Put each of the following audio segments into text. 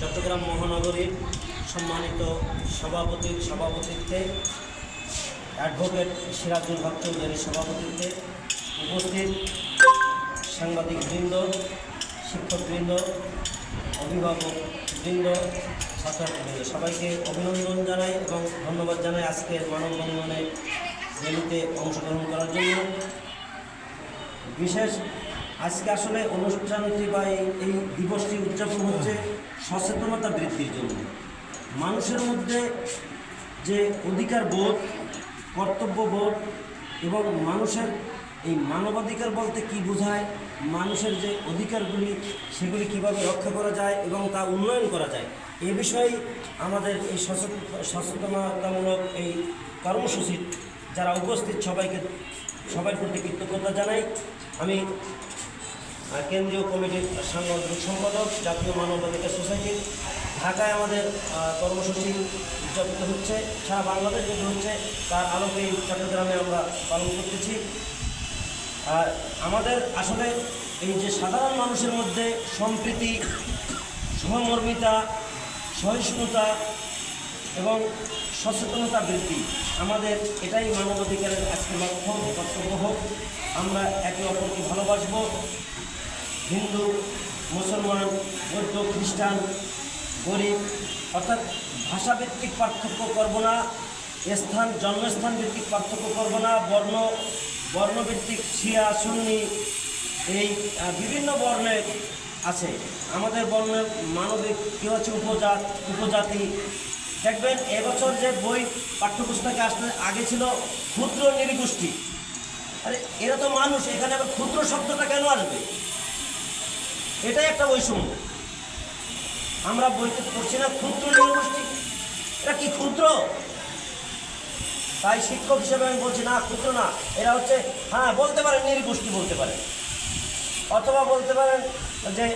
চট্টগ্রাম মহানগরীর সম্মানিত সভাপতির সভাপতিত্বে অ্যাডভোকেট সিরাজুল হক চৌধুরীর সভাপতিত্বে উপস্থিত সাংবাদিক বৃন্দ শিক্ষকবৃন্দ, অভিভাবক বৃন্দ ছাত্রছাত্রীবৃন্দ সবাইকে অভিনন্দন জানাই এবং ধন্যবাদ জানাই আজকের মানববন্ধনে র্যালিতে অংশগ্রহণ করার জন্য। বিশেষ আজকে আসলে অনুষ্ঠানটি বা এই দিবসটি উদযাপন হচ্ছে সচেতনতা বৃদ্ধির জন্য। মানুষের মধ্যে যে অধিকার বোধ, কর্তব্য বোধ এবং মানুষের এই মানবাধিকার বলতে কি বোঝায়, মানুষের যে অধিকারগুলি, সেগুলি কীভাবে রক্ষা করা যায় এবং তা উন্নয়ন করা যায়, এ বিষয়ে আমাদের এই সচেতন সচেতনতামূলক এই কর্মসূচির যারা উপস্থিত সবাইকে সবার প্রতি কৃতজ্ঞতা জানাই। আমি কেন্দ্রীয় কমিটির সাংগঠনিক সম্পাদক, জাতীয় মানবাধিকার সোসাইটি। ঢাকায় আমাদের কর্মসূচি উদযাপিত হচ্ছে, সারা বাংলাদেশ যেটা হচ্ছে, তার আলোকে চট্টগ্রামে আমরা পালন করতেছি। আর আমাদের আসলে এই যে সাধারণ মানুষের মধ্যে সম্প্রীতি, সহমর্মিতা, সহিষ্ণুতা এবং সচেতনতা বৃদ্ধি, আমাদের এটাই মানবাধিকারের আজকে লক্ষ্য কর্তব্য হোক। আমরা একে অপরকে ভালোবাসবো। হিন্দু, মুসলমান, বৌদ্ধ, খ্রিস্টান, গরিব, অর্থাৎ ভাষাভিত্তিক পার্থক্য করব না, স্থান জন্মস্থান ভিত্তিক পার্থক্য করব না, বর্ণ, বর্ণভিত্তিক শিয়া, সুন্নি, এই বিভিন্ন বর্ণের আছে। আমাদের বর্ণের মানবিক কেউ আছে উপজাত, উপজাতি। দেখবেন, এবছর যে বই পাঠ্যপুস্তকে আসতে আগে ছিল ক্ষুদ্র নিরীগোষ্ঠী। আরে, এরা তো মানুষ, এখানে আবার ক্ষুদ্র শব্দটা কেন আসবে? এটাই একটা বৈষম্য। আমরা বইতে পড়ছি না, ক্ষুদ্র নিরগোষ্ঠী এটা কি ক্ষুদ্র? তাই শিক্ষক হিসেবে আমি বলছি, না, ক্ষুদ্র না। এরা হচ্ছে হ্যাঁ বলতে পারেন, নিরগোষ্ঠী বলতে পারেন। অথবা বলতে পারেন যে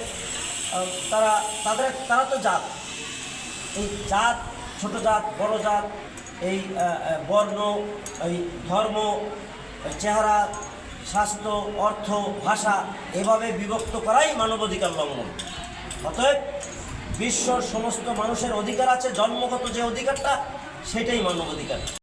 তারা, তাদের তারা তো জাত। এই জাত, ছোট জাত, বড় জাত, এই বর্ণ, এই ধর্ম চেহারা স্বাস্থ্য, অর্থ, ভাষা এভাবে বিভক্ত করাই মানবাধিকার লঙ্ঘন। অতএব বিশ্বর সমস্ত মানুষের অধিকার আছে, জন্মগত যে অধিকারটা, সেটাই মানবাধিকার।